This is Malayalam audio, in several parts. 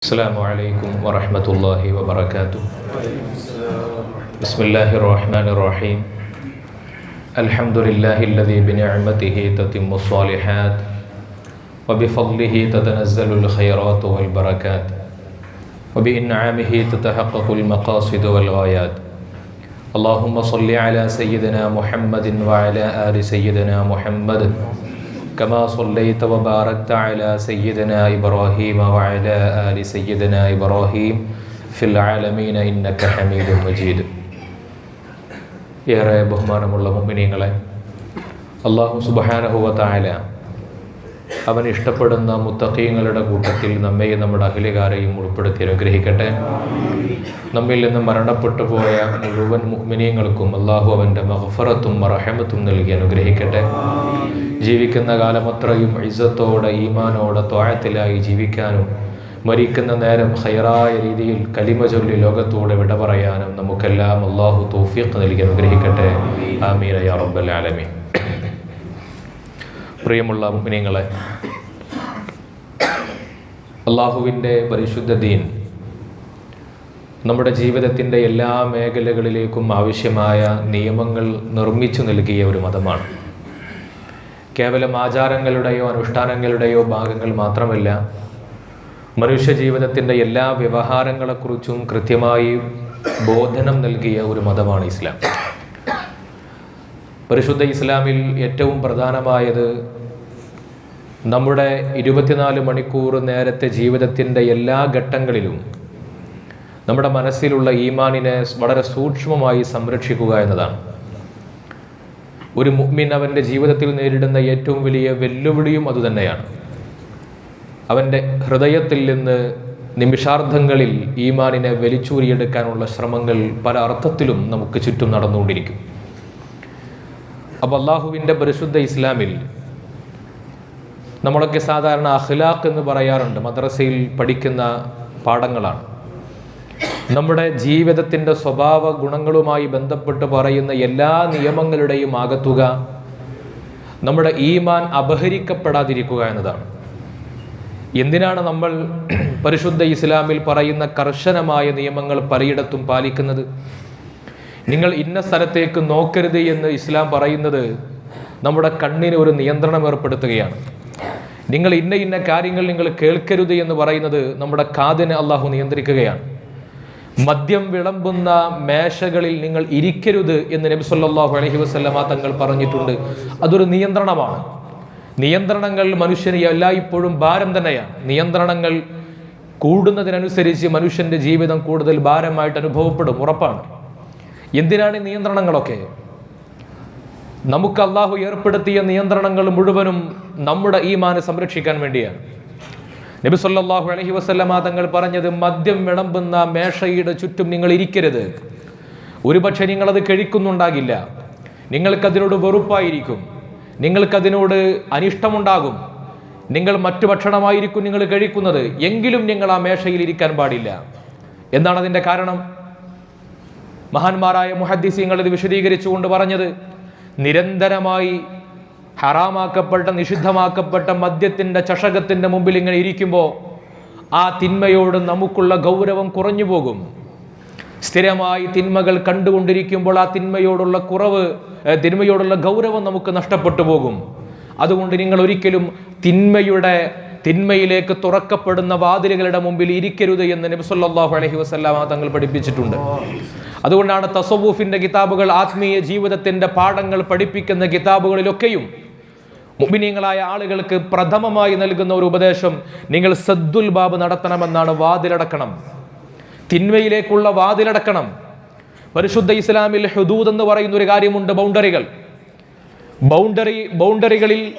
السلام عليكم ورحمة الله وبركاته. بسم الله الرحمن الرحيم. الحمد لله الذي بنعمته تتم الصالحات وبفضله تتنزل الخيرات والبركات وبإنعامه تتحقق المقاصد والغايات. اللهم صل على سيدنا محمد وعلى آل سيدنا محمد كما صليت وباركت على سيدنا إبراهيم وعلى آل سيدنا إبراهيم في العالمين إنك حميد مجيد ഏറെ ബഹുമാനമുള്ള മുമ്മിനിയങ്ങളെ അള്ളാഹു സുബഹാനഹുവ തായാല അവൻ ഇഷ്ടപ്പെടുന്ന മുത്തഖീങ്ങളുടെ കൂട്ടത്തിൽ നമ്മെയും നമ്മുടെ അഖിലുകാരെയും ഉൾപ്പെടുത്തി അനുഗ്രഹിക്കട്ടെ നമ്മിൽ നിന്ന് മരണപ്പെട്ടു പോയ മുഴുവൻ മുഗ്മിനീയങ്ങൾക്കും അള്ളാഹു അവൻ്റെ മഹഫറത്തും റഹമത്തും നൽകി അനുഗ്രഹിക്കട്ടെ ജീവിക്കുന്ന കാലമത്രയും ഇസത്തോടെ ഈമാനോടെ ത്വാഴത്തിലായി ജീവിക്കാനും മരിക്കുന്ന നേരം ഹൈറായ രീതിയിൽ കലിമ ചൊല്ലി ലോകത്തോടെ വിട പറയാനും നമുക്കെല്ലാം അള്ളാഹു തോഫിയത്ത് നൽകി അനുഗ്രഹിക്കട്ടെ. ആമീൻ അയ്യാ റബ്ബൽ പ്രിയമുള്ള മുഗ്മിനീങ്ങളെ അള്ളാഹുവിന്റെ പരിശുദ്ധ ദീൻ നമ്മുടെ ജീവിതത്തിന്റെ എല്ലാ മേഖലകളിലേക്കും ആവശ്യമായ നിയമങ്ങൾ നിർമ്മിച്ചു നൽകിയ ഒരു മതമാണ്. കേവലം ആചാരങ്ങളുടെയോ അനുഷ്ഠാനങ്ങളുടെയോ ഭാഗങ്ങൾ മാത്രമല്ല മനുഷ്യ ജീവിതത്തിന്റെ എല്ലാ വ്യവഹാരങ്ങളെക്കുറിച്ചും കൃത്യമായി ബോധനം നൽകിയ ഒരു മതമാണ് ഇസ്ലാം. പരിശുദ്ധ ഇസ്ലാമിൽ ഏറ്റവും പ്രധാനമായത് നമ്മുടെ ഇരുപത്തിനാല് മണിക്കൂർ നേരത്തെ ജീവിതത്തിന്റെ എല്ലാ ഘട്ടങ്ങളിലും നമ്മുടെ മനസ്സിലുള്ള ഈമാനിനെ വളരെ സൂക്ഷ്മമായി സംരക്ഷിക്കുക എന്നതാണ്. ഒരു മുഅ്മിൻ അവന്റെ ജീവിതത്തിൽ നേരിടുന്ന ഏറ്റവും വലിയ വെല്ലുവിളിയും അതുതന്നെയാണ്. അവന്റെ ഹൃദയത്തിൽ നിന്ന് നിമിഷാർദ്ധങ്ങളിൽ ഈമാനിനെ വലിച്ചൂരിയെടുക്കാനുള്ള ശ്രമങ്ങൾ പല അർത്ഥത്തിലും നമുക്ക് ചുറ്റും നടന്നുകൊണ്ടിരിക്കും. അപ്പോൾ അള്ളാഹുവിന്റെ പരിശുദ്ധ ഇസ്ലാമിൽ നമ്മളൊക്കെ സാധാരണ അഖ്ലാഖ് എന്ന് പറയാറുണ്ട്. മദ്രസയിൽ പഠിക്കുന്ന പാഠങ്ങളാണ്. നമ്മുടെ ജീവിതത്തിന്റെ സ്വഭാവ ഗുണങ്ങളുമായി ബന്ധപ്പെട്ട് പറയുന്ന എല്ലാ നിയമങ്ങളുടെയും ആകത്തുക നമ്മുടെ ഈമാൻ അപഹരിക്കപ്പെടാതിരിക്കുക എന്നതാണ്. എന്തിനാണ് നമ്മൾ പരിശുദ്ധ ഇസ്ലാമിൽ പറയുന്ന കർശനമായ നിയമങ്ങൾ പലയിടത്തും പാലിക്കുന്നത്? നിങ്ങൾ ഇന്ന സ്ഥലത്തേക്ക് നോക്കരുത് എന്ന് ഇസ്ലാം പറയുന്നത് നമ്മുടെ കണ്ണിന് ഒരു നിയന്ത്രണം ഏർപ്പെടുത്തുകയാണ്. നിങ്ങൾ ഇന്ന ഇന്ന കാര്യങ്ങൾ നിങ്ങൾ കേൾക്കരുത് എന്ന് പറയുന്നത് നമ്മുടെ കാതിനെ അള്ളാഹു നിയന്ത്രിക്കുകയാണ്. മദ്യം വിളമ്പുന്ന മേശകളിൽ നിങ്ങൾ ഇരിക്കരുത് എന്ന് നബി സല്ലല്ലാഹു അലൈഹി വസല്ലമ തങ്ങൾ പറഞ്ഞിട്ടുണ്ട്. അതൊരു നിയന്ത്രണമാണ്. നിയന്ത്രണങ്ങൾ മനുഷ്യന് എല്ലായ്പ്പോഴും ഭാരം തന്നെയാണ്. നിയന്ത്രണങ്ങൾ കൂടുന്നതിനനുസരിച്ച് മനുഷ്യന്റെ ജീവിതം കൂടുതൽ ഭാരമായിട്ട് അനുഭവപ്പെടും ഉറപ്പാണ്. എന്തിനാണ് ഈ നിയന്ത്രണങ്ങളൊക്കെ? നമുക്ക് അള്ളാഹു ഏർപ്പെടുത്തിയ നിയന്ത്രണങ്ങൾ മുഴുവനും നമ്മുടെ ഈമാനെ സംരക്ഷിക്കാൻ വേണ്ടിയാണ്. നബി സല്ലല്ലാഹു അലൈഹി വസല്ലമ തങ്ങൾ പറഞ്ഞത് മദ്യം വിളമ്പുന്ന മേഷയുടെ ചുറ്റും നിങ്ങൾ ഇരിക്കരുത്. ഒരുപക്ഷെ നിങ്ങളത് കഴിക്കുന്നുണ്ടാകില്ല. നിങ്ങൾക്കതിനോട് വെറുപ്പായിരിക്കും. നിങ്ങൾക്കതിനോട് അനിഷ്ടമുണ്ടാകും. നിങ്ങൾ മറ്റു ഭക്ഷണമായിരിക്കും നിങ്ങൾ കഴിക്കുന്നത്. എങ്കിലും നിങ്ങൾ ആ മേശയിൽ ഇരിക്കാൻ പാടില്ല. എന്താണ് അതിന്റെ കാരണം? മഹാന്മാരായ മുഹദ്ദീസിങ്ങൾ ഇത് വിശദീകരിച്ചുകൊണ്ട് പറഞ്ഞത് നിരന്തരമായി ഹറാമാക്കപ്പെട്ട നിഷിദ്ധമാക്കപ്പെട്ട മദ്യത്തിന്റെ ചഷകത്തിന്റെ മുമ്പിൽ ഇങ്ങനെ ഇരിക്കുമ്പോൾ ആ തിന്മയോട് നമുക്കുള്ള ഗൗരവം കുറഞ്ഞു പോകും. സ്ഥിരമായി തിന്മകൾ കണ്ടുകൊണ്ടിരിക്കുമ്പോൾ ആ തിന്മയോടുള്ള കുറവ് തിന്മയോടുള്ള ഗൗരവം നമുക്ക് നഷ്ടപ്പെട്ടു പോകും. അതുകൊണ്ട് നിങ്ങൾ ഒരിക്കലും തിന്മയുടെ തിന്മയിലേക്ക് തുറക്കപ്പെടുന്ന വാതിലുകളുടെ മുമ്പിൽ ഇരിക്കരുത് എന്ന് നബി അലഹി വസല്ലമ തങ്ങൾ പഠിപ്പിച്ചിട്ടുണ്ട്. അതുകൊണ്ടാണ് തസവൂഫിന്റെ കിതാബുകൾ ആത്മീയ ജീവിതത്തിന്റെ പാഠങ്ങൾ പഠിപ്പിക്കുന്ന കിതാബുകളിലൊക്കെയും മുബിനീങ്ങളായ ആളുകൾക്ക് പ്രഥമമായി നൽകുന്ന ഒരു ഉപദേശം നിങ്ങൾ സദ്ദുൽ ബാബ് നടത്തണമെന്നാണ് വാതിലടക്കണം. തിന്മയിലേക്കുള്ള വാതിലടക്കണം. പരിശുദ്ധ ഇസ്ലാമിൽ ഹുദൂദ് എന്ന് പറയുന്ന ഒരു കാര്യമുണ്ട് ബൗണ്ടറികൾ. ബൗണ്ടറി ബൗണ്ടറികളിൽ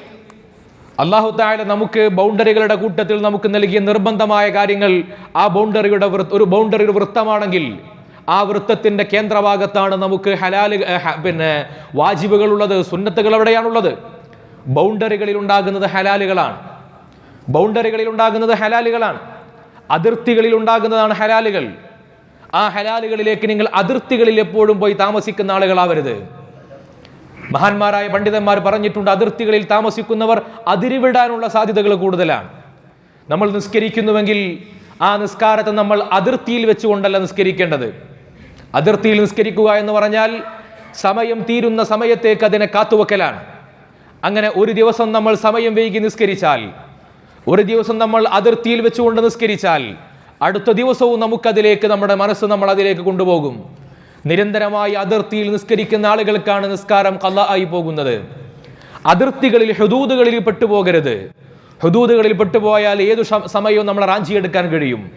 അള്ളാഹു താഴെ നമുക്ക് ബൗണ്ടറികളുടെ കൂട്ടത്തിൽ നമുക്ക് നൽകിയ നിർബന്ധമായ കാര്യങ്ങൾ ആ ബൗണ്ടറിയുടെ ഒരു ബൗണ്ടറിയുടെ വൃത്തമാണെങ്കിൽ ആ വൃത്തത്തിന്റെ കേന്ദ്രഭാഗത്താണ് നമുക്ക് ഹലാൽ പിന്നെ വാജിബുകൾ ഉള്ളത് സുന്നത്തുകൾ എവിടെയാണുള്ളത്? ബൗണ്ടറികളിൽ ഉണ്ടാകുന്നത് ഹലാലുകളാണ്. ബൗണ്ടറികളിൽ ഉണ്ടാകുന്നത് ഹലാലുകളാണ്. അതിർത്തികളിൽ ഉണ്ടാകുന്നതാണ് ഹലാലുകൾ. ആ ഹലാലുകളിലേക്ക് നിങ്ങൾ അതിർത്തികളിൽ എപ്പോഴും പോയി താമസിക്കുന്ന ആളുകളാവരുത്. മഹാന്മാരായ പണ്ഡിതന്മാർ പറഞ്ഞിട്ടുണ്ട് അതിർത്തികളിൽ താമസിക്കുന്നവർ അതിരിവിടാനുള്ള സാധ്യതകൾ കൂടുതലാണ്. നമ്മൾ നിസ്കരിക്കുന്നുവെങ്കിൽ ആ നിസ്കാരത്തെ നമ്മൾ അതിർത്തിയിൽ വെച്ചുകൊണ്ടല്ല നിസ്കരിക്കേണ്ടത്. അതിർത്തിയിൽ നിസ്കരിക്കുക എന്ന് പറഞ്ഞാൽ സമയം തീരുന്ന സമയത്തേക്ക് അതിനെ കാത്തുവെക്കലാണ്. അങ്ങനെ ഒരു ദിവസം നമ്മൾ സമയം വൈകി നിസ്കരിച്ചാൽ ഒരു ദിവസം നമ്മൾ അതിർത്തിയിൽ വെച്ചുകൊണ്ട് നിസ്കരിച്ചാൽ അടുത്ത ദിവസവും നമുക്കതിലേക്ക് നമ്മുടെ മനസ്സ് നമ്മൾ അതിലേക്ക് കൊണ്ടുപോകും. നിരന്തരമായി അതിർത്തിയിൽ നിസ്കരിക്കുന്ന ആളുകൾക്കാണ് നിസ്കാരം കല്ല ആയി പോകുന്നത്. അതിർത്തികളിൽ ഹുദൂദുകളിൽ പെട്ടുപോകരുത്. ഹുദൂദുകളിൽ പെട്ടുപോയാൽ ഏതു സമയവും നമ്മൾ റാഞ്ചിയെടുക്കാൻ കഴിയും.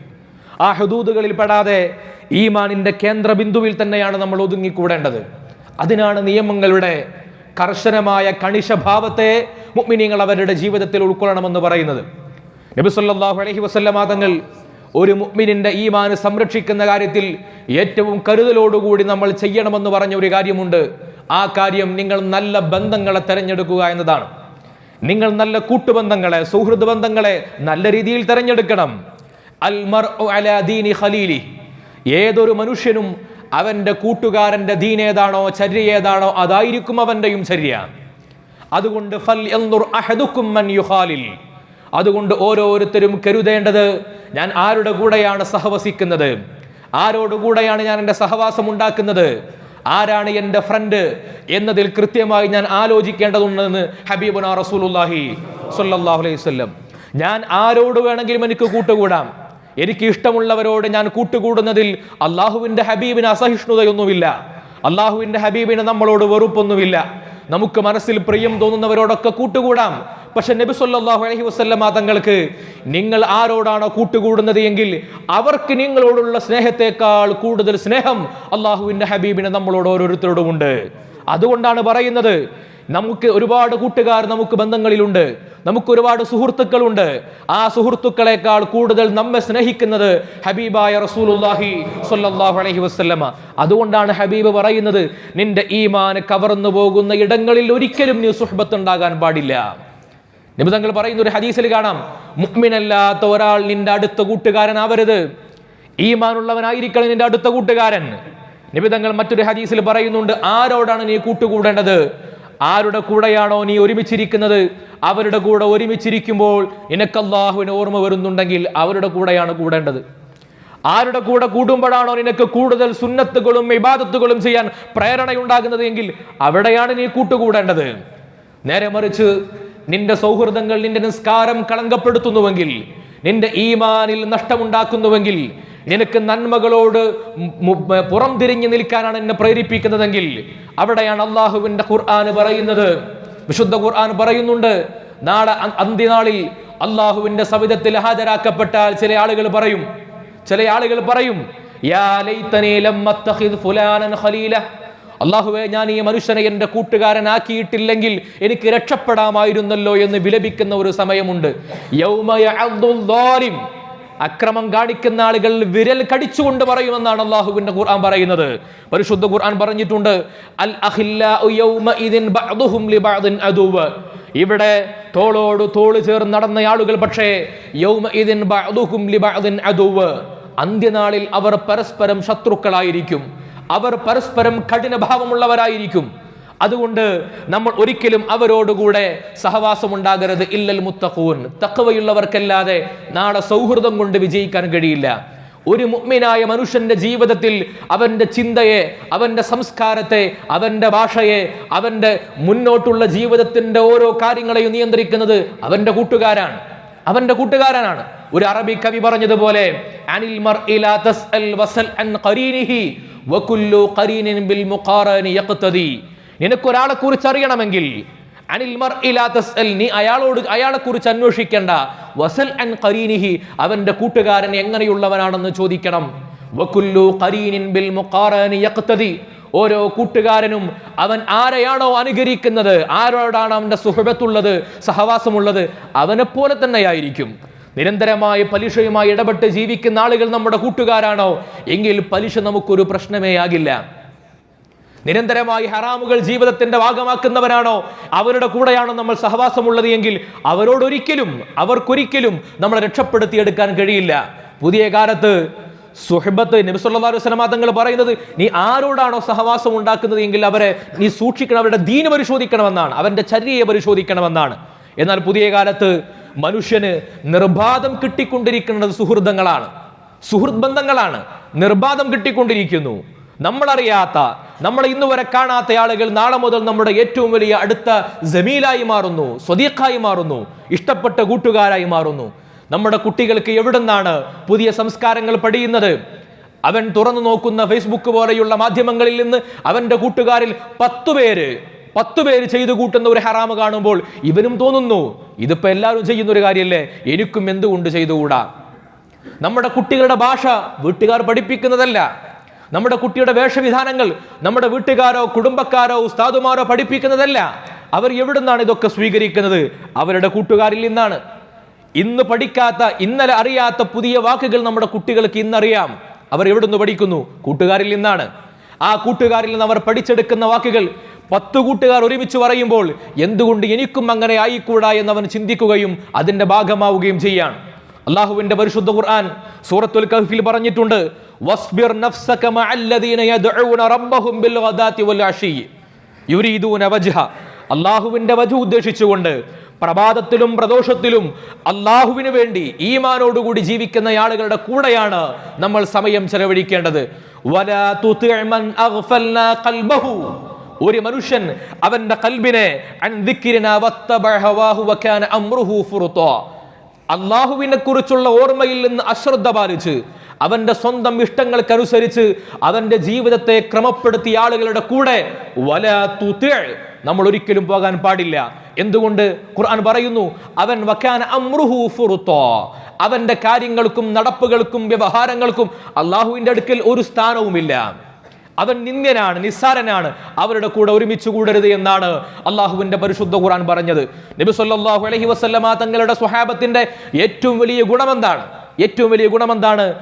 ആ ഹുദൂദുകളിൽ പെടാതെ ഈമാനിന്റെ കേന്ദ്രബിന്ദുവിൽ തന്നെയാണ് നമ്മൾ ഒതുങ്ങിക്കൂടേണ്ടത്. അതിനാണ് നിയമങ്ങളുടെ കർശനമായ കണിശഭാവത്തെ മുഅ്മിനീങ്ങൾ അവരുടെ ജീവിതത്തിൽ ഉൾക്കൊള്ളണമെന്ന് പറയുന്നത്. നബി സല്ലല്ലാഹു അലൈഹി വസല്ലമ തങ്ങൾ ഒരു മുഅ്മിനിന്റെ ഈമാന് സംരക്ഷിക്കുന്ന കാര്യത്തിൽ ഏറ്റവും കരുതലോടുകൂടി നമ്മൾ ചെയ്യണമെന്ന് പറഞ്ഞ ഒരു കാര്യമുണ്ട്. ആ കാര്യം നിങ്ങൾ നല്ല ബന്ധങ്ങളെ തിരഞ്ഞെടുക്കുക എന്നതാണ്. നിങ്ങൾ നല്ല കൂട്ടുബന്ധങ്ങളെ സൗഹൃദ ബന്ധങ്ങളെ നല്ല രീതിയിൽ തിരഞ്ഞെടുക്കണം. അൽ മർഉ അലാ ദീനി ഖലീലി. ഏതൊരു മനുഷ്യനും അവന്റെ കൂട്ടുകാരന്റെ ദീനേതാണോ ചര്യ ഏതാണോ അതായിരിക്കും അവന്റെയും ചര്യ. അതുകൊണ്ട് ഫൽ മൻ യുഖാലിൽ. അതുകൊണ്ട് ഓരോരുത്തരും കരുതേണ്ടത് ഞാൻ ആരുടെ കൂടെയാണ് സഹവസിക്കുന്നത്? ആരോട് കൂടെയാണ് ഞാൻ എന്റെ സഹവാസം ഉണ്ടാക്കുന്നത്? ആരാണ് എന്റെ ഫ്രണ്ട് എന്നതിൽ കൃത്യമായി ഞാൻ ആലോചിക്കേണ്ടതുണ്ടെന്ന് ഹബീബുന റസൂലുല്ലാഹി സ്വല്ലല്ലാഹു അലൈഹി വസല്ലം. ഞാൻ ആരോട് വേണമെങ്കിലും എനിക്ക് കൂട്ടുകൂടാം. എനിക്ക് ഇഷ്ടമുള്ളവരോട് ഞാൻ കൂട്ടുകൂടുന്നതിൽ അള്ളാഹുവിന്റെ ഹബീബിന് അസഹിഷ്ണുതയൊന്നുമില്ല. അള്ളാഹുവിന്റെ ഹബീബിന് നമ്മളോട് വെറുപ്പൊന്നുമില്ല. നമുക്ക് മനസ്സിൽ പ്രിയം തോന്നുന്നവരോടൊക്കെ കൂട്ടുകൂടാം. പക്ഷെ നബി സല്ലല്ലാഹു അലൈഹി വസല്ലമ തങ്ങൾക്ക് നിങ്ങൾ ആരോടാണോ കൂട്ടുകൂടുന്നത് എങ്കിൽ അവർക്ക് നിങ്ങളോടുള്ള സ്നേഹത്തെക്കാൾ കൂടുതൽ സ്നേഹം അള്ളാഹുവിന്റെ ഹബീബിന് നമ്മളോട് ഓരോരുത്തരോടുമുണ്ട്. അതുകൊണ്ടാണ് പറയുന്നത് നമുക്ക് ഒരുപാട് കൂട്ടുകാർ നമുക്ക് ബന്ധങ്ങളിലുണ്ട്. നമുക്ക് ഒരുപാട് സുഹൃത്തുക്കളുണ്ട്. ആ സുഹൃത്തുക്കളെക്കാൾ കൂടുതൽ നമ്മെ സ്നേഹിക്കുന്നത് ഹബീബായ റസൂലുല്ലാഹി സ്വല്ലല്ലാഹു അലൈഹി വസല്ലമ. അതുകൊണ്ടാണ് ഹബീബ് പറയുന്നത് നിന്റെ ഈമാൻ കവർന്നു പോകുന്ന ഇടങ്ങളിൽ ഒരിക്കലും നീ സുഹബത്ത് ഉണ്ടാകാൻ പാടില്ല നിബിതങ്ങൾ പറയുന്ന ഒരു ഹദീസിൽ കാണാം മുഅ്മിനല്ലാത്ത ഒരാൾ നിന്റെ അടുത്ത കൂട്ടുകാരനാവരുത് ഈമാനുള്ളവനായിരിക്കണം നിന്റെ അടുത്ത കൂട്ടുകാരൻ. നിബിതങ്ങൾ മറ്റൊരു ഹദീസിൽ പറയുന്നുണ്ട് ആരോടാണ് നീ കൂട്ടുകൂടേണ്ടത്? ആരുടെ കൂടെയാണോ നീ ഒരുമിച്ചിരിക്കുന്നത്? അവരുടെ കൂടെ ഒരുമിച്ചിരിക്കുമ്പോൾ നിനക്ക് അള്ളാഹുവിന് ഓർമ്മ വരുന്നുണ്ടെങ്കിൽ അവരുടെ കൂടെയാണ് കൂടേണ്ടത്. ആരുടെ കൂടെ കൂടുമ്പോഴാണോ നിനക്ക് കൂടുതൽ സുന്നത്തുകളും ഇബാദത്തുകളും ചെയ്യാൻ പ്രേരണയുണ്ടാകുന്നത് എങ്കിൽ അവിടെയാണ് നീ കൂട്ടുകൂടേണ്ടത്. നേരെ മറിച്ച് നിന്റെ സൗഹൃദങ്ങൾ നിന്റെ നിസ്കാരം കളങ്കപ്പെടുത്തുന്നുവെങ്കിൽ നിന്റെ ഈമാനിൽ നഷ്ടമുണ്ടാക്കുന്നുവെങ്കിൽ നിനക്ക് നന്മകളോട് പുറം തിരിഞ്ഞു നിൽക്കാനാണ് എന്നെ പ്രേരിപ്പിക്കുന്നതെങ്കിൽ അവിടെയാണ് അള്ളാഹുവിന്റെ ഖുർആൻ പറയുന്നത്. വിശുദ്ധ ഖുർആൻ പറയുന്നുണ്ട്. നാളെ അന്ത്യനാളിൽ അള്ളാഹുവിന്റെ സവിധത്തിൽ ഹാജരാക്കപ്പെട്ടാൽ ചില ആളുകൾ പറയും. ചില ആളുകൾ പറയും അള്ളാഹുവെ ഞാൻ ഈ മനുഷ്യനെ എന്റെ കൂട്ടുകാരനാക്കിയിട്ടില്ലെങ്കിൽ എനിക്ക് രക്ഷപ്പെടാമായിരുന്നല്ലോ എന്ന് വിലപിക്കുന്ന ഒരു സമയമുണ്ട്. അക്രമം കാണിക്കുന്ന ആളുകൾ വിരൽ കടിച്ചുകൊണ്ട് പറയുമെന്നാണ് അള്ളാഹുവിന്റെ ഖുർആൻ പറയുന്നത്. പരിശുദ്ധ ഖുർആൻ പറഞ്ഞിട്ടുണ്ട് അൽ ഇവിടെ തോളോട് തോൾ ചേർന്ന് നടന്ന ആളുകൾ പക്ഷേ ലിബഅദിൻ അദുവ. അന്ത്യനാളിൽ അവർ പരസ്പരം ശത്രുക്കളായിരിക്കും. അവർ പരസ്പരം കഠിനഭാവമുള്ളവരായിരിക്കും. അതുകൊണ്ട് നമ്മൾ ഒരിക്കലും അവരോടുകൂടെ സഹവാസം ഉണ്ടാകരുത് ഇല്ലൽ മുത്തഖൂൻ. തക്കവയുള്ളവർക്കല്ലാതെ നാളെ സൗഹൃദം കൊണ്ട് വിജയിക്കാൻ കഴിയില്ല. ഒരു മുഗ്മിനായ മനുഷ്യന്റെ ജീവിതത്തിൽ അവന്റെ ചിന്തയെ അവന്റെ സംസ്കാരത്തെ അവന്റെ ഭാഷയെ അവന്റെ മുന്നോട്ടുള്ള ജീവിതത്തിന്റെ ഓരോ കാര്യങ്ങളെയും നിയന്ത്രിക്കുന്നത് അവന്റെ കൂട്ടുകാരാണ്. അവന്റെ കൂട്ടുകാരനാണ്. ഒരു അറബി കവി പറഞ്ഞതുപോലെ അനിൽ മർ ഇലാ തസ്അൽ വസൽ അൻ ഖരീനിഹി വകുല്ലു ഖരീനിൻ ബിൽ മുഖാറനി യഖ്തദി. നിനക്കൊരാളെ കുറിച്ച് അറിയണമെങ്കിൽ അനിൽമർ നീ അയാളോട് അയാളെ കുറിച്ച് അന്വേഷിക്കേണ്ട. വസൽ അൻ ഖരീനിഹി അവന്റെ കൂട്ടുകാരൻ എങ്ങനെയുള്ളവനാണെന്ന് ചോദിക്കണം. വകുല്ലു ഖരീനിൻ ബിൽ ഓരോ കൂട്ടുകാരനും അവൻ ആരെയാണോ അനുകരിക്കുന്നത്? ആരോടാണ് അവന്റെ സുഹൃത്തുള്ളത് സഹവാസമുള്ളത്? അവനെപ്പോലെ പോലെ തന്നെയായിരിക്കും. നിരന്തരമായി പലിശയുമായി ഇടപെട്ട് ജീവിക്കുന്ന ആളുകൾ നമ്മുടെ കൂട്ടുകാരാണോ? എങ്കിൽ പലിശ നമുക്കൊരു പ്രശ്നമേ ആകില്ല. നിരന്തരമായി ഹറാമുകൾ ജീവിതത്തിന്റെ ഭാഗമാക്കുന്നവരാണോ? അവരുടെ കൂടെയാണോ നമ്മൾ സഹവാസമുള്ളത് എങ്കിൽ അവരോടൊരിക്കലും അവർക്കൊരിക്കലും നമ്മളെ രക്ഷപ്പെടുത്തിയെടുക്കാൻ കഴിയില്ല. പുതിയ കാലത്ത് സുഹബത്ത് നബിസ്വല്ലാ വസ്ലമ തങ്ങൾ പറയുന്നത് നീ ആരോടാണോ സഹവാസം ഉണ്ടാക്കുന്നത് എങ്കിൽ അവരെ നീ സൂക്ഷിക്കണം അവരുടെ ദീന് പരിശോധിക്കണമെന്നാണ് അവന്റെ ചര്യയെ പരിശോധിക്കണമെന്നാണ്. എന്നാൽ പുതിയ കാലത്ത് മനുഷ്യന് നിർബാധം കിട്ടിക്കൊണ്ടിരിക്കുന്നത് സുഹൃതങ്ങളാണ് സുഹൃത് ബന്ധങ്ങളാണ് നിർബാധം കിട്ടിക്കൊണ്ടിരിക്കുന്നു. നമ്മളറിയാത്ത നമ്മൾ ഇന്ന് വരെ കാണാത്ത ആളുകൾ നാളെ മുതൽ നമ്മുടെ ഏറ്റവും വലിയ അടുത്ത ജമീലായി മാറുന്നു സ്വദീഖായി മാറുന്നു ഇഷ്ടപ്പെട്ട കൂട്ടുകാരായി മാറുന്നു. നമ്മുടെ കുട്ടികൾക്ക് എവിടെ നിന്നാണ് പുതിയ സംസ്കാരങ്ങൾ പഠിയുന്നത്? അവൻ തുറന്നു നോക്കുന്ന ഫേസ്ബുക്ക് പോലെയുള്ള മാധ്യമങ്ങളിൽ നിന്ന് അവന്റെ കൂട്ടുകാരിൽ പത്തു പേര് പത്തു പേര് ചെയ്തു കൂട്ടുന്ന ഒരു ഹറാമ് കാണുമ്പോൾ ഇവനും തോന്നുന്നു ഇതിപ്പോൾ എല്ലാവരും ചെയ്യുന്ന ഒരു കാര്യമല്ലേ എനിക്കും എന്തുകൊണ്ട് ചെയ്തുകൂടാ? നമ്മുടെ കുട്ടികളുടെ ഭാഷ വീട്ടുകാർ പഠിപ്പിക്കുന്നതല്ല. നമ്മുടെ കുട്ടിയുടെ വേഷവിധാനങ്ങൾ നമ്മുടെ വീട്ടുകാരോ കുടുംബക്കാരോ ഉസ്താദുമാരോ പഠിപ്പിക്കുന്നതല്ല. അവർ എവിടുന്നാണ് ഇതൊക്കെ സ്വീകരിക്കുന്നത്? അവരുടെ കൂട്ടുകാരിൽ നിന്നാണ്. ഇന്ന് പഠിക്കാത്ത ഇന്നലെ അറിയാത്ത പുതിയ വാക്കുകൾ നമ്മുടെ കുട്ടികൾക്ക് ഇന്നറിയാം. അവർ എവിടുന്ന് പഠിക്കുന്നു? കൂട്ടുകാരിൽ നിന്നാണ്. ആ കൂട്ടുകാരിൽ നിന്ന് അവർ പഠിച്ചെടുക്കുന്ന വാക്കുകൾ പത്തു കൂട്ടുകാർ ഒരുമിച്ച് പറയുമ്പോൾ എന്തുകൊണ്ട് എനിക്കും അങ്ങനെ ആയിക്കൂടാ എന്നവൻ ചിന്തിക്കുകയും അതിന്റെ ഭാഗമാവുകയും ചെയ്യാണ്. അള്ളാഹുവിന്റെ പരിശുദ്ധ ഖുർആൻ സൂറത്തുൽ കഹ്ഫിൽ പറഞ്ഞിട്ടുണ്ട് വസ്ബിർ നഫ്സക മഅല്ലദീന റബ്ബഹും ബിൽ ഗദാതി വൽ വജ്ഹ. അള്ളാഹുവിന്റെ വജു ഉദ്ദേശിച്ചുകൊണ്ട് പ്രഭാതത്തിലും പ്രദോഷത്തിലും അള്ളാഹുവിന് വേണ്ടി ഈമാനോടുകൂടി ജീവിക്കുന്ന ആളുകളുടെ കൂടെയാണ് നമ്മൾ സമയം ചെലവഴിക്കേണ്ടത്. ഒരു മനുഷ്യൻ അവന്റെ കൽബിനെ അള്ളാഹുവിനെ കുറിച്ചുള്ള ഓർമ്മയിൽ നിന്ന് അശ്രദ്ധ പാലിച്ച് അവന്റെ സ്വന്തം ഇഷ്ടങ്ങൾക്കനുസരിച്ച് അവന്റെ ജീവിതത്തെ ക്രമപ്പെടുത്തിയ ആളുകളുടെ കൂടെ വല നമ്മൾ ഒരിക്കലും പോകാൻ പാടില്ല. എന്തുകൊണ്ട്? ഖുർആൻ പറയുന്നു അവൻ വക്കാൻ അമ്രുഹു അവന്റെ കാര്യങ്ങൾക്കും നടപ്പുകൾക്കും വ്യവഹാരങ്ങൾക്കും അള്ളാഹുവിന്റെ അടുക്കൽ ഒരു സ്ഥാനവുമില്ല. അവൻ നിന്ദ്യനാണ് നിസ്സാരനാണ്. അവരുടെ കൂടെ ഒരുമിച്ച് കൂടരുത് എന്നാണ് അള്ളാഹുവിന്റെ പരിശുദ്ധ ഖുറാൻ പറഞ്ഞത്. നബി സല്ലാഹു അലഹി വസല്ലമ തങ്ങളുടെ സ്വഹാബത്തിന്റെ ഏറ്റവും വലിയ ഗുണമെന്താണ്? ഏറ്റവും വലിയ ഗുണമെന്താണ്?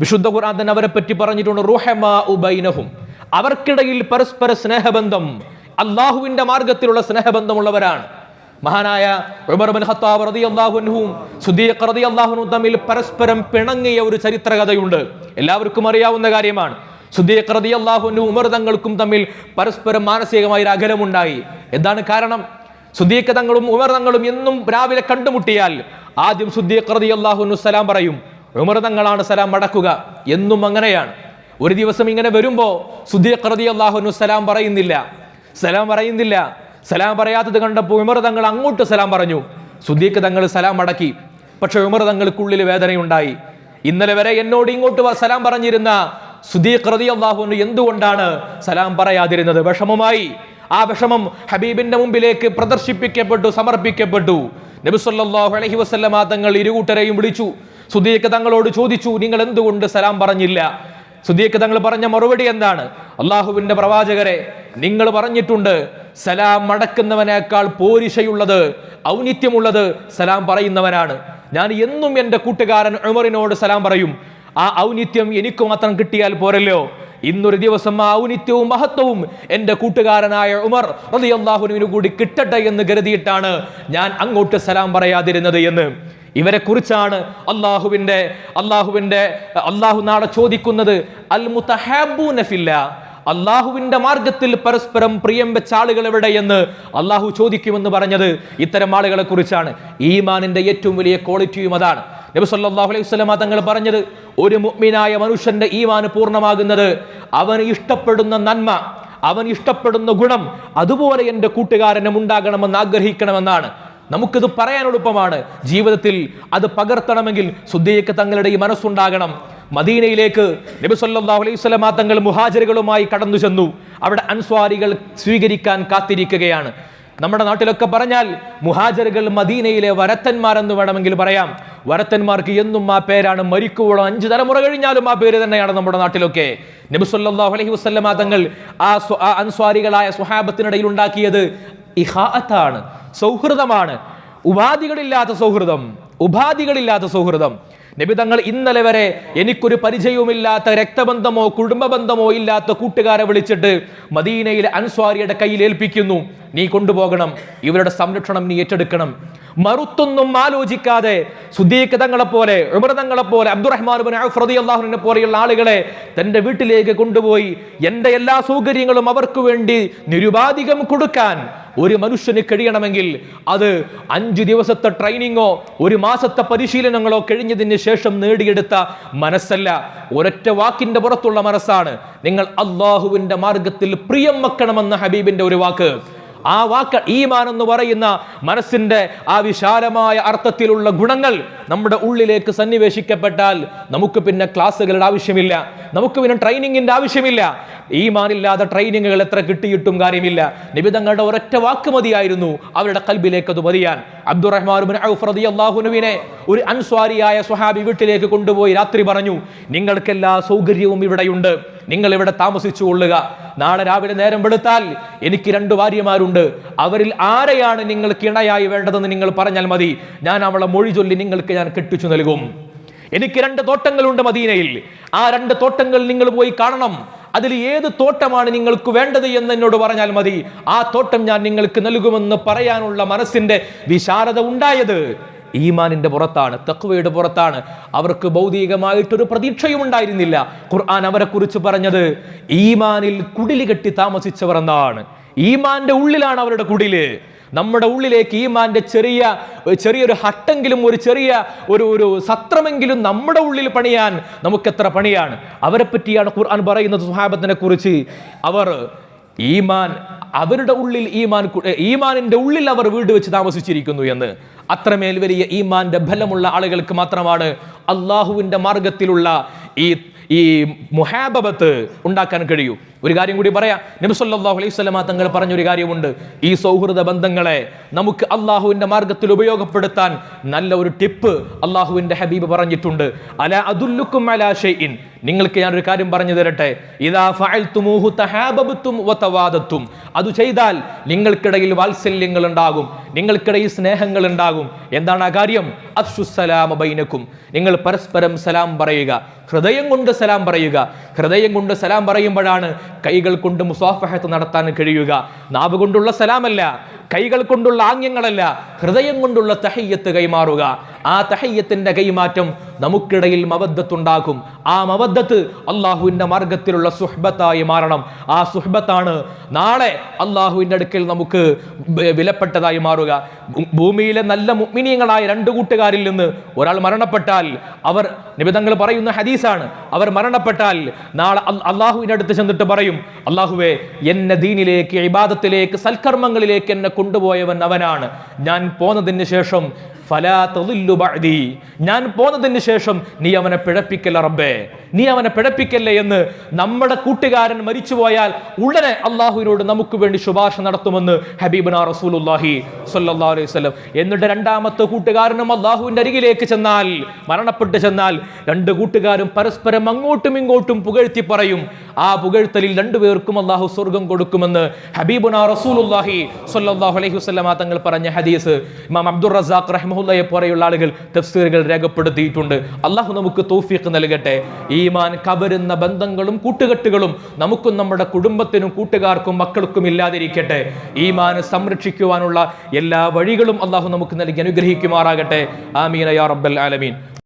വിശുദ്ധ ഖുറാൻ തന്നെ അവരെ പറ്റി പറഞ്ഞിട്ടുണ്ട് റുഹമാ ഉബൈനഹും അവർക്കിടയിൽ പരസ്പര സ്നേഹബന്ധം അള്ളാഹുവിന്റെ മാർഗത്തിലുള്ള സ്നേഹബന്ധമുള്ളവരാണ്. മഹാനായ ഉമർ ബിൻ ഖത്താബ് തമ്മിൽ പരസ്പരം പിണങ്ങിയ ഒരു ചരിത്ര കഥയുണ്ട് എല്ലാവർക്കും അറിയാവുന്ന കാര്യമാണ്. സുദീഖ് അൻഹു ഉമർ തങ്ങൾക്കും തമ്മിൽ പരസ്പരം മാനസികമായ ഒരു അകലമുണ്ടായി. എന്താണ് കാരണം? സുദീഖ് തങ്ങളും ഉമർ തങ്ങളും എന്നും രാവിലെ കണ്ടുമുട്ടിയാൽ ആദ്യം സുദീഖ് റളിയല്ലാഹു അൻഹു സലാം പറയും ഉമർ തങ്ങളാണ് സലാം മടക്കുക എന്നും അങ്ങനെയാണ്. ഒരു ദിവസം ഇങ്ങനെ വരുമ്പോ സുദീഖ് റളിയല്ലാഹു അൻഹു സലാം പറയുന്നില്ല. സലാം പറയുന്നില്ല. സലാം പറയാത്തത് കണ്ടപ്പോൾ ഉമർ തങ്ങൾ അങ്ങോട്ട് സലാം പറഞ്ഞു. സുദീഖ് തങ്ങൾ സലാം മടക്കി പക്ഷെ ഉമർ തങ്ങൾക്കുള്ളിൽ വേദനയുണ്ടായി. ഇന്നലെ വരെ എന്നോട് ഇങ്ങോട്ട് സലാം പറഞ്ഞിരുന്ന സുദീഖ് റളിയല്ലാഹുവിന് എന്തുകൊണ്ടാണ് സലാം പറയാതിരുന്നത്? വിഷമമായി. ആ വിഷമം ഹബീബിന്റെ മുമ്പിലേക്ക് പ്രദർശിപ്പിക്കപ്പെട്ടു സമർപ്പിക്കപ്പെട്ടു. നബി സല്ലല്ലാഹു അലൈഹി വസല്ലമ തങ്ങൾ ഇരുകൂട്ടരെയും വിളിച്ചു. സുദീഖ് തങ്ങളോട് ചോദിച്ചു നിങ്ങൾ എന്തുകൊണ്ട് സലാം പറഞ്ഞില്ല? സുദീഖ് തങ്ങൾ പറഞ്ഞ മറുപടി എന്താണ്? അള്ളാഹുവിന്റെ പ്രവാചകരെ നിങ്ങൾ പറഞ്ഞിട്ടുണ്ട് സലാം മടക്കുന്നവനേക്കാൾ പോരിശയുള്ളത് ഔന്നിത്യമുള്ളത് സലാം പറയുന്നവനാണ്. ഞാൻ എന്നും എന്റെ കൂട്ടുകാരൻ ഉമറിനോട് സലാം പറയും. ആ ഔന്നിത്യം എനിക്ക് മാത്രം കിട്ടിയാൽ പോരല്ലോ. ഇന്നൊരു ദിവസം ആ ഔന്നിത്യവും മഹത്വവും എന്റെ കൂട്ടുകാരനായ ഉമർ അള്ളാഹുനുവിന് കൂടി കിട്ടട്ടെ എന്ന് കരുതിയിട്ടാണ് ഞാൻ അങ്ങോട്ട് സലാം പറയാതിരുന്നത് എന്ന്. ഇവരെ കുറിച്ചാണ് അള്ളാഹുവിന്റെ അള്ളാഹുവിന്റെ അള്ളാഹു നാളെ ചോദിക്കുന്നത് അൽ മുത്തഹാബൂന ഫില്ല അള്ളാഹുവിന്റെ മാർഗത്തിൽ പരസ്പരം പ്രിയം വെച്ച ആളുകൾ എവിടെയെന്ന് അള്ളാഹു ചോദിക്കുമെന്ന് പറഞ്ഞത് ഇത്തരം ആളുകളെ കുറിച്ചാണ്. ഈമാനിന്റെ ഏറ്റവും വലിയ ക്വാളിറ്റിയും അതാണ്. നബി സല്ലല്ലാഹു അലൈഹി വസല്ലമ തങ്ങൾ പറഞ്ഞത് ഒരു മുഅ്മിനായ മനുഷ്യന്റെ ഈമാന് പൂർണമാകുന്നത് അവന് ഇഷ്ടപ്പെടുന്ന നന്മ അവൻ ഇഷ്ടപ്പെടുന്ന ഗുണം അതുപോലെ എന്റെ കൂട്ടുകാരനും ഉണ്ടാകണമെന്ന് ആഗ്രഹിക്കണമെന്നാണ്. നമുക്കിത് പറയാൻ എളുപ്പമാണ്. ജീവിതത്തിൽ അത് പകർത്തണമെങ്കിൽ സുദ്ദീഖ് തങ്ങളുടെ ഈ മനസ്സുണ്ടാകണം. മദീനയിലേക്ക് നബി സല്ലല്ലാഹു അലൈഹി വസല്ലമ തങ്ങൾ മുഹാജിറുകളുമായി കടന്നു ചെന്നു അവിടെ അൻസ്വാരികൾ സ്വീകരിക്കാൻ കാത്തിരിക്കുകയാണ്. നമ്മുടെ നാട്ടിലൊക്കെ പറഞ്ഞാൽ മുഹാജറുകൾ മദീനയിലെ വരത്തന്മാരെന്ന് വേണമെങ്കിൽ പറയാം. വരത്തന്മാർക്ക് എന്നും ആ പേരാണ് മരിക്കുവോളം അഞ്ച് തലമുറ കഴിഞ്ഞാലും ആ പേര് തന്നെയാണ് നമ്മുടെ നാട്ടിലൊക്കെ. നബി സല്ലല്ലാഹു അലൈഹി വസല്ലമ തങ്ങൾ ആ അൻസ്വാരികളായ സുഹാബത്തിനിടയിൽ ഉണ്ടാക്കിയത് ഇഹാത്താണ് സൗഹൃദമാണ്. ഉപാധികളില്ലാത്ത സൗഹൃദം ഉപാധികളില്ലാത്ത സൗഹൃദം. നബി തങ്ങൾ ഇന്നലെ വരെ എനിക്കൊരു പരിചയവുമില്ലാത്ത രക്തബന്ധമോ കുടുംബ ബന്ധമോ ഇല്ലാത്ത കൂട്ടുകാരെ വിളിച്ചിട്ട് മദീനയിലെ അൻസ്വാരിയുടെ കയ്യിൽ ഏൽപ്പിക്കുന്നു. നീ കൊണ്ടുപോകണം. ഇവരുടെ സംരക്ഷണം നീ ഏറ്റെടുക്കണം. മറുത്തൊന്നും ആലോചിക്കാതെ തങ്ങളെ പോലെ ഉമൃതങ്ങളെ പോലെ അബ്ദുറഹ്മാൻ ബിൻ പോലെയുള്ള ആളുകളെ തന്റെ വീട്ടിലേക്ക് കൊണ്ടുപോയി എന്റെ എല്ലാ സൗകര്യങ്ങളും അവർക്ക് വേണ്ടി നിരുപാധികം കൊടുക്കാൻ ഒരു മനുഷ്യന് കഴിയണമെങ്കിൽ അത് അഞ്ചു ദിവസത്തെ ട്രെയിനിങ്ങോ ഒരു മാസത്തെ പരിശീലനങ്ങളോ കഴിഞ്ഞതിന് ശേഷം നേടിയെടുത്ത മനസ്സല്ല. ഒരൊറ്റ വാക്കിന്റെ പുറത്തുള്ള മനസ്സാണ്. നിങ്ങൾ അള്ളാഹുവിന്റെ മാർഗത്തിൽ പ്രിയം വെക്കണമെന്ന ഹബീബിന്റെ ഒരു വാക്ക്. ആ വാക്ക് ഈമാൻ എന്ന് പറയുന്ന മനസ്സിന്റെ ആ വിശാലമായ അർത്ഥത്തിലുള്ള ഗുണങ്ങൾ നമ്മുടെ ഉള്ളിലേക്ക് സന്നിവേശിക്കപ്പെട്ടാൽ നമുക്ക് പിന്നെ ക്ലാസ്സുകളുടെ ആവശ്യമില്ല. നമുക്ക് പിന്നെ ട്രെയിനിങ്ങിന്റെ ആവശ്യമില്ല. ഈമാനില്ലാതെ ട്രെയിനിങ്ങുകൾ എത്ര കിട്ടിയിട്ടും കാര്യമില്ല. നിബിതങ്ങളുടെ ഒരൊറ്റ വാക്ക് മതിയായിരുന്നു. അവരുടെ കൽബിലേക്ക് അത് മതിയാൻ. അബ്ദുറഹ്മാൻ ഒരു അൻസ്വാരിയായ സ്വഹാബി വീട്ടിലേക്ക് കൊണ്ടുപോയി രാത്രി പറഞ്ഞു നിങ്ങൾക്കെല്ലാ സൗകര്യവും ഇവിടെയുണ്ട്. നിങ്ങൾ ഇവിടെ താമസിച്ചു കൊള്ളുക. നാളെ രാവിലെ നേരം വെളുത്താൽ എനിക്ക് രണ്ട് ഭാര്യമാരുണ്ട്. അവരിൽ ആരെയാണ് നിങ്ങൾ കിണയായി വേണ്ടതെന്ന് നിങ്ങൾ പറഞ്ഞാൽ മതി. ഞാൻ അവളെ മൊഴി ചൊല്ലി നിങ്ങൾക്ക് ഞാൻ കെട്ടിച്ചു നൽകും. എനിക്ക് രണ്ട് തോട്ടങ്ങളുണ്ട് മദീനയിൽ. ആ രണ്ട് തോട്ടങ്ങൾ നിങ്ങൾ പോയി കാണണം. അതിൽ ഏത് തോട്ടമാണ് നിങ്ങൾക്ക് വേണ്ടത് എന്ന് എന്നോട് പറഞ്ഞാൽ മതി. ആ തോട്ടം ഞാൻ നിങ്ങൾക്ക് നൽകുമെന്ന് പറയാനുള്ള മനസ്സിന്റെ വിശാലത ഉണ്ടായത് ഈമാനിന്റെ പുറത്താണ് തക്വയുടെ പുറത്താണ്. അവർക്ക് ഭൗതികമായിട്ടൊരു പ്രതീക്ഷയും ഉണ്ടായിരുന്നില്ല. ഖുർആൻ അവരെക്കുറിച്ച് പറഞ്ഞത് ഈമാനിൽ കുടിലി കെട്ടി താമസിച്ചവർ എന്നാണ്. ഈമാന്റെ ഉള്ളിലാണ് അവരുടെ കുടിൽ. നമ്മുടെ ഉള്ളിലേക്ക് ഈമാന്റെ ചെറിയ ചെറിയൊരു ഹട്ടെങ്കിലും ഒരു ചെറിയ ഒരു ഒരു സത്രമെങ്കിലും നമ്മുടെ ഉള്ളിൽ പണിയാൻ നമുക്കെത്ര പണിയാണ്? അവരെ പറ്റിയാണ് ഖുർആൻ പറയുന്നത് സുഹാബത്തിനെ കുറിച്ച് അവർ ഈമാൻ അവരുടെ ഉള്ളിൽ ഈമാൻ ഈമാനിന്റെ ഉള്ളിൽ അവർ വീട് വെച്ച് താമസിച്ചിരിക്കുന്നു എന്ന്. അത്രമേൽ വലിയ ഈമാന്റെ ബലമുള്ള ആളുകൾക്ക് മാത്രമാണ് അള്ളാഹുവിന്റെ മാർഗത്തിലുള്ള ഈ ഈ മുഹാബത്ത് ഉണ്ടാക്കാൻ കഴിയൂ. ഒരു കാര്യം കൂടി പറയാം. നബിസല്ലാഹു അലൈഹി സ്വലമ തങ്ങൾ പറഞ്ഞൊരു കാര്യമുണ്ട്. ഈ സൗഹൃദ ബന്ധങ്ങളെ നമുക്ക് അള്ളാഹുവിന്റെ മാർഗത്തിൽ ഉപയോഗപ്പെടുത്താൻ നല്ല ഒരു ടിപ്പ് അള്ളാഹുവിന്റെ ഹബീബ് പറഞ്ഞിട്ടുണ്ട്. അല അതുല്ലുക്കും അലാ ഷൈഇൻ. നിങ്ങൾക്ക് ഞാനൊരു കാര്യം പറഞ്ഞു തരട്ടെ. ഇതാ ഫഅൽതുമൂഹു തഹാബബത്തും അത് ചെയ്താൽ നിങ്ങൾക്കിടയിൽ വാത്സല്യങ്ങൾ ഉണ്ടാകും നിങ്ങൾക്കിടയിൽ സ്നേഹങ്ങൾ ഉണ്ടാകും എന്താണ് ആ കാര്യം? അഫ്ഷുസലാമ ബൈനക്കും. നിങ്ങൾ പരസ്പരം സലാം പറയുക. ഹൃദയം കൊണ്ട് സലാം പറയുക. ഹൃദയം കൊണ്ട് സലാം പറയുമ്പോഴാണ് കൈകൾ കൊണ്ട് മുസാഫഹത്ത് നടത്താൻ കഴിയുക. നാവ് കൊണ്ടുള്ള സലാമല്ല കൈകൾ കൊണ്ടുള്ള ആംഗ്യങ്ങളല്ല ഹൃദയം കൊണ്ടുള്ള തഹയ്യത്ത് കൈമാറുക. ആ തഹയ്യത്തിന്റെ കൈമാറ്റം നമുക്കിടയിൽ മബദ്ധത്തുണ്ടാകും ആ മബദ്ധത്ത് അള്ളാഹുവിന്റെ മാർഗത്തിലുള്ള സുഹ്ബത്തായി മാറണം. ആ സുഹ്ബത്താണ് നാളെ അള്ളാഹുവിന്റെ അടുക്കൽ നമുക്ക് വിലപ്പെട്ടതായി മാറുക. ഭൂമിയിലെ നല്ല മുഗ്മിനീയങ്ങളായ രണ്ടു കൂട്ടുകാരിൽ നിന്ന് ഒരാൾ മരണപ്പെട്ടാൽ അവർ നിബിതങ്ങൾ പറയുന്ന ഹദീസാണ് അവർ മരണപ്പെട്ടാൽ നാളെ അള്ളാഹുവിന്റെ അടുത്ത് ചെന്നിട്ട് പറയും അള്ളാഹുവെ എന്നെ ദീനിലേക്ക് ഇബാദത്തിലേക്ക് സൽക്കർമ്മങ്ങളിലേക്ക് എന്നെ കൊണ്ടുപോയവൻ അവനാണ്. ഞാൻ പോന്നതിന് ശേഷം ഫലാ ബഅദി. ഞാൻ പോന്നതിന് ശേഷം നീ അവനെ പിഴപ്പിക്കല്ല റബ്ബേ. നീ അവനെ പിഴപ്പിക്കല്ലേ എന്ന് നമ്മുടെ കൂട്ടുകാരൻ മരിച്ചുപോയാൽ ഉടനെ അള്ളാഹുവിനോട് നമുക്ക് വേണ്ടി ശുപാർശ നടത്തുമെന്ന് ഹബീബന റസൂലുല്ലാഹി സല്ലാ അലൈഹി വസല്ലം. എന്നിട്ട് രണ്ടാമത്തെ കൂട്ടുകാരനും അള്ളാഹുവിന്റെ അരികിലേക്ക് ചെന്നാൽ മരണപ്പെട്ട് ചെന്നാൽ രണ്ട് കൂട്ടുകാരും പരസ്പരം അങ്ങോട്ടും ഇങ്ങോട്ടും പുകഴ്ത്തി പറയും ആ പുകഴ്ത്തലിൽ രണ്ടുപേർക്കും അള്ളാഹു സ്വർഗം കൊടുക്കുമെന്ന് ഹബീബുന റസൂലുല്ലാഹി സ്വല്ലല്ലാഹു അലൈഹി വസല്ലമ തങ്ങൾ പറഞ്ഞ ഹദീസ്. ഇമാം അബ്ദുർ റസാഖ് റഹ്മഹുല്ലയെ പോലെയുള്ള ആളുകൾ തഫ്സീറുകൾ രേഖപ്പെടുത്തിയിട്ടുണ്ട്. അള്ളാഹു നമുക്ക് തൗഫീഖ് നൽകട്ടെ. ഈമാൻ കവരുന്ന ബന്ധങ്ങളും കൂട്ടുകെട്ടുകളും നമുക്കും നമ്മുടെ കുടുംബത്തിനും കൂട്ടുകാർക്കും മക്കൾക്കും ഇല്ലാതിരിക്കട്ടെ. ഈമാൻ സംരക്ഷിക്കുവാനുള്ള എല്ലാ വഴികളും അള്ളാഹു നമുക്ക് നൽകി അനുഗ്രഹിക്കുമാറാകട്ടെ. ആമീൻ യാ റബ്ബൽ ആലമീൻ.